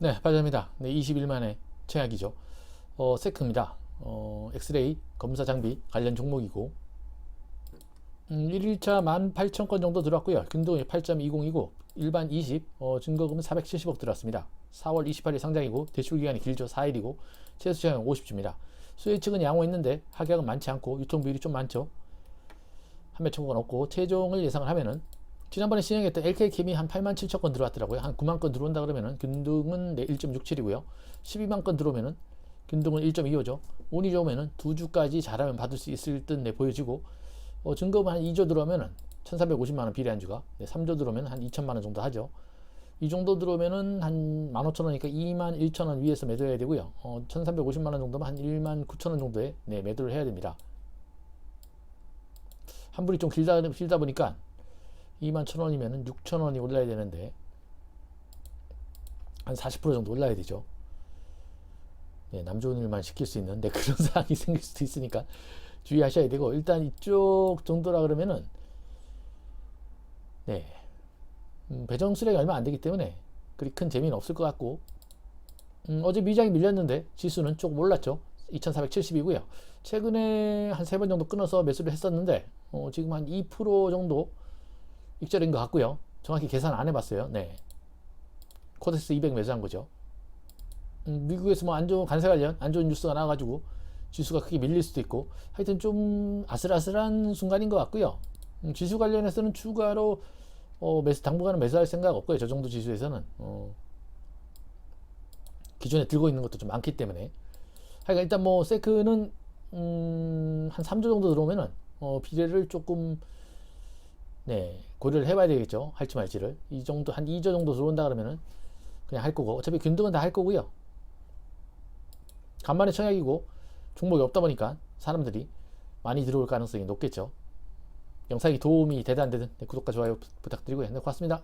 네, 빠집니다. 네, 21만의 최악이죠. 어, 세크입니다. 어, 엑스레이 검사 장비 관련 종목이고, 음, 1일차 18,000건 정도 들어왔고요. 균등이 8.20이고, 일반 20, 어, 증거금은 470억 들어왔습니다. 4월 28일 상장이고, 대출 기간이 길죠. 4일이고, 최소 시장은 50주입니다. 수혜 측은 양호했는데, 하락은 많지 않고, 유통 비율이 좀 많죠. 판매 청구가 없고, 최종을 예상을 하면은, 지난번에 시행했던 LK캠이 한 8만 7천 건 들어왔더라고요. 한 9만 건 들어온다 그러면은 균등은 네, 1.67이고요. 12만 건 들어오면은 균등은 1.25죠. 운이 좋으면은 두 주까지 잘하면 받을 수 있을 듯 네, 보여지고 어, 증거금 한 2조 들어오면은 1,350만 원 비례 안주가 네, 3조 들어오면 한 2천만 원 정도 하죠. 이 정도 들어오면은 한 15,000원이니까 2만 1천원 위에서 매도해야 되고요. 어, 1,350만 원 정도면 한 1만 9천원 정도에 네, 매도를 해야 됩니다. 환불이 좀 길다, 길다 보니까 2만 1,000원이면 6,000원이 올라야 되는데 한 40% 정도 올라야 되죠. 네, 남 좋은 일만 시킬 수 있는 네, 그런 상황이 생길 수도 있으니까 주의하셔야 되고 일단 이쪽 정도라 그러면은 네 음, 배정 수량이 얼마 안 되기 때문에 그리 큰 재미는 없을 것 같고 음, 어제 미장이 밀렸는데 지수는 조금 올랐죠. 2470이고요. 최근에 한 세 번 정도 끊어서 매수를 했었는데 어, 지금 한 2% 정도 익절인 것 같고요. 정확히 계산 안 해봤어요. 네. 코덱스 200 매수한 거죠. 음, 미국에서 뭐 안 좋은 관세 관련 안 좋은 뉴스가 나와가지고 지수가 크게 밀릴 수도 있고 하여튼 좀 아슬아슬한 순간인 것 같고요. 음, 지수 관련해서는 추가로 어, 매수 당분간은 매수할 생각 없고요. 저 정도 지수에서는 어, 기존에 들고 있는 것도 좀 많기 때문에 하여간 일단 뭐 세크는 음, 한 3조 정도 들어오면은 어, 비례를 조금 네, 고려를 해봐야 되겠죠. 할지 말지를. 이 정도, 한 2조 정도 들어온다 그러면은 그냥 할 거고. 어차피 균등은 다 할 거고요. 간만에 청약이고 종목이 없다 보니까 사람들이 많이 들어올 가능성이 높겠죠. 영상이 도움이 되다 안 되든 네, 구독과 좋아요 부- 부탁드리고요. 네, 고맙습니다.